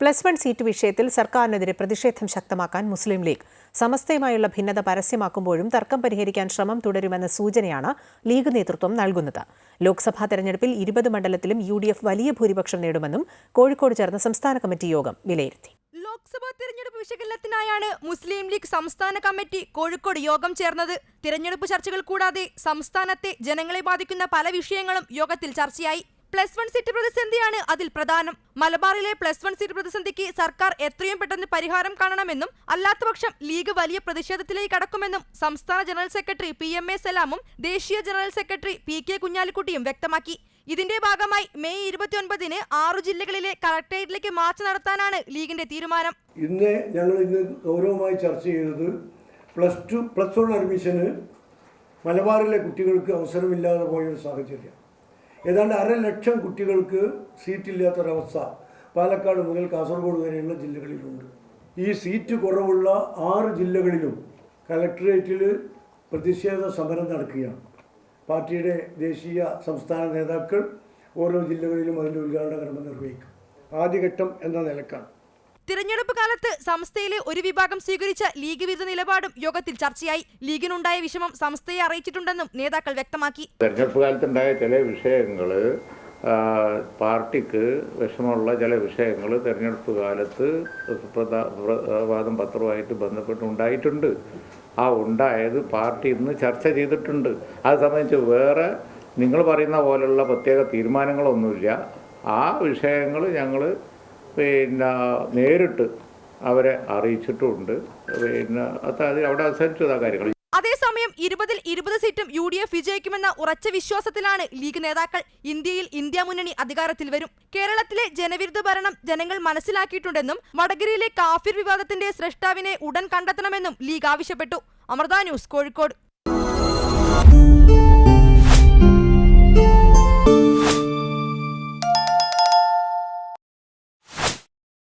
Plus one seat വിഷയത്തിൽ സർക്കാരിനെതിരെ പ്രതിഷേധം ശക്തമാക്കാൻ മുസ്ലിം ലീഗ്. സമസ്തയുമായുള്ള ഭിന്നത പരസ്യമാക്കുമ്പോഴും തർക്കം പരിഹരിക്കാൻ ശ്രമം തുടരുമെന്ന സൂചനയാണ് ലീഗ് നേതൃത്വം നൽകുന്നത്. ലോക്സഭാ തെരഞ്ഞെടുപ്പിൽ ഇരുപത് മണ്ഡലത്തിലും യു വലിയ ഭൂരിപക്ഷം നേടുമെന്നും കോഴിക്കോട് ചേർന്ന സംസ്ഥാന കമ്മിറ്റി യോഗം വിലയിരുത്തി. ലോക്സഭാ തിരഞ്ഞെടുപ്പ് വിശകലനത്തിനായാണ് മുസ്ലിം ലീഗ് സംസ്ഥാന കമ്മിറ്റി കോഴിക്കോട് യോഗം ചേർന്നത്. തിരഞ്ഞെടുപ്പ് ചർച്ചകൾ കൂടാതെ സംസ്ഥാനത്തെ ജനങ്ങളെ ബാധിക്കുന്ന പല വിഷയങ്ങളും യോഗത്തിൽ ചർച്ചയായി. പ്ലസ് വൺ സീറ്റ് പ്രതിസന്ധിയാണ് അതിൽ പ്രധാനം. മലബാറിലെ പ്ലസ് വൺ സീറ്റ് പ്രതിസന്ധിക്ക് സർക്കാർ എത്രയും പെട്ടെന്ന് പരിഹാരം കാണണമെന്നും അല്ലാത്തപക്ഷം ലീഗ് വലിയ പ്രതിഷേധത്തിലേക്ക് കടക്കുമെന്നും സംസ്ഥാന general secretary P M A സലാമും ദേശീയ ജനറൽ സെക്രട്ടറി പി കെ കുഞ്ഞാലിക്കുട്ടിയും വ്യക്തമാക്കി. ഇതിന്റെ ഭാഗമായി മെയ് ഇരുപത്തിയൊൻപതിന് ആറു ജില്ലകളിലെ കളക്ടറേറ്റിലേക്ക് മാർച്ച് നടത്താനാണ് ലീഗിന്റെ തീരുമാനം. ഇന്ന് ഞങ്ങൾ ഇന്ന് ഗൗരവമായി ചർച്ച ചെയ്തത് പ്ലസ് ടു പ്ലസ് വൺ അഡ്മിഷന് മലബാറിലെ കുട്ടികൾക്ക് അവസരമില്ലാതെ പോയ ഒരു സാഹചര്യം ഏതാണ്ട് അര ലക്ഷം കുട്ടികൾക്ക് സീറ്റില്ലാത്തൊരവസ്ഥ പാലക്കാട് മുതൽ കാസർഗോഡ് വരെയുള്ള ജില്ലകളിലുണ്ട്. ഈ സീറ്റ് കുറവുള്ള ആറ് ജില്ലകളിലും കലക്ടറേറ്റിൽ പ്രതിഷേധ സമരം നടക്കുകയാണ്. പാർട്ടിയുടെ ദേശീയ സംസ്ഥാന നേതാക്കൾ ഓരോ ജില്ലകളിലും അതിന്റെ ഉദ്ഘാടന കർമ്മം നിർവഹിക്കും. ആദ്യഘട്ടം എന്ന നിലക്കാണ്. തിരഞ്ഞെടുപ്പ് കാലത്ത് സംസ്ഥയിലെ ഒരു വിഭാഗം സ്വീകരിച്ച ലീഗ് വിരുദ്ധ നിലപാടും യോഗത്തിൽ ചർച്ചയായി. ലീഗിനുണ്ടായ വിഷമം സംസ്ഥയെ അറിയിച്ചിട്ടുണ്ടെന്നും നേതാക്കൾ വ്യക്തമാക്കി. തെരഞ്ഞെടുപ്പ് കാലത്തുണ്ടായ ചില വിഷയങ്ങൾ പാർട്ടിക്ക് വിഷമമുള്ള ചില വിഷയങ്ങൾ തെരഞ്ഞെടുപ്പ് കാലത്ത് പത്രവുമായിട്ട് പത്രവുമായിട്ട് ബന്ധപ്പെട്ടുണ്ടായിട്ടുണ്ട്. ആ ഉണ്ടായത് പാർട്ടി ഇന്ന് ചർച്ച ചെയ്തിട്ടുണ്ട്. അത് സംബന്ധിച്ച് വേറെ നിങ്ങൾ പറയുന്ന പോലെയുള്ള പ്രത്യേക തീരുമാനങ്ങളൊന്നുമില്ല. ആ വിഷയങ്ങൾ ഞങ്ങൾ പിന്നെ നേരിട്ട് അവരെ അറിയിച്ചിട്ടുമുണ്ട് പിന്നെ അവിടെ അവസാനിച്ചതാ കാര്യങ്ങൾ. അതേസമയം ഇരുപതിൽ ഇരുപത് സീറ്റും യു ഡി എഫ് വിജയിക്കുമെന്ന ഉറച്ച വിശ്വാസത്തിലാണ് ലീഗ് നേതാക്കൾ ഇന്ത്യയിൽ ഇന്ത്യ മുന്നണി അധികാരത്തിൽ വരും. കേരളത്തിലെ ജനവിരുദ്ധ ഭരണം ജനങ്ങൾ മനസ്സിലാക്കിയിട്ടുണ്ടെന്നും വടകരയിലെ കാഫിർ വിവാദത്തിന്റെ സ്രഷ്ടാവിനെ ഉടൻ കണ്ടെത്തണമെന്നും ലീഗ് ആവശ്യപ്പെട്ടു. അമൃത ന്യൂസ് കോഴിക്കോട്.